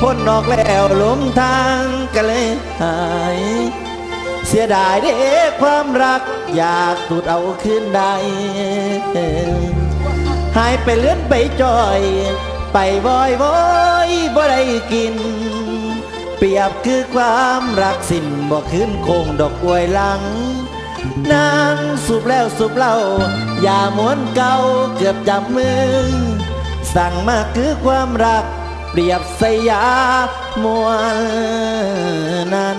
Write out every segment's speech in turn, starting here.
พ้นออกแล้วหลมทางก็เลยหาย เสียดายเด้ความรักอยากตูดเอาคืนได้หายไปเลื่อนไปจอย ไปวอยวอยบ่ได้กิน เปรียบคือความรักสิ้นบ่คืนคงดอกกวยหลังนางสูบแล้วสูบเล้าอย่าม้วนเก่าเกือบจับมือ สั่งมาคือความรัก เปรียบสยามวลนั้น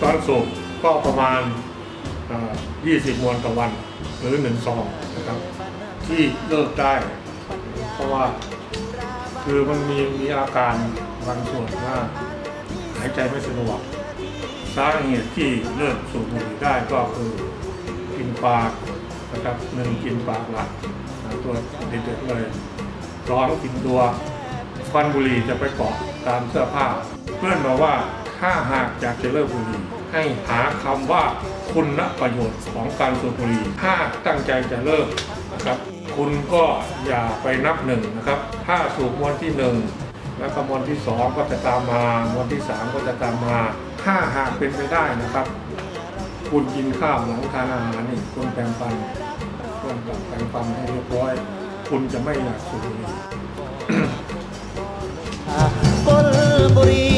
ตอนสูบก็ประมาณ 20 มวนต่อวันหรือ1ซองนะครับ ที่เลิกได้ เพราะว่า คือมันมีมีอาการบางส่วนว่าหายใจไม่สะดวกสาเหตุที่เลิกสูบบุหรี่ได้ก็คือกินปากนะครับหนึ่งกินปากหลักตัวเด็กๆเลยร้องกินตัวควันบุหรี่จะไปเกาะตามเสื้อผ้า เพื่อนบอกว่าถ้าหากอยากจะเลิกบุหรี่ให้หาคำว่าคุณประโยชน์ของการสูบบุหรี่ถ้าตั้งใจจะเลิก ครับ คุณก็อย่าไปนับหนึ่งนะครับ ถ้าสูบมวลที่หนึ่งแล้วก็มวลที่สองก็จะตามมามวลที่สามก็จะตามมา ถ้าหากเป็นไปได้นะครับ คุณกินข้าวหลังทานอาหารนี่คุณแปรงฟันคุณตัดแปรงฟันให้เรียบร้อย คุณจะไม่อยากสูบ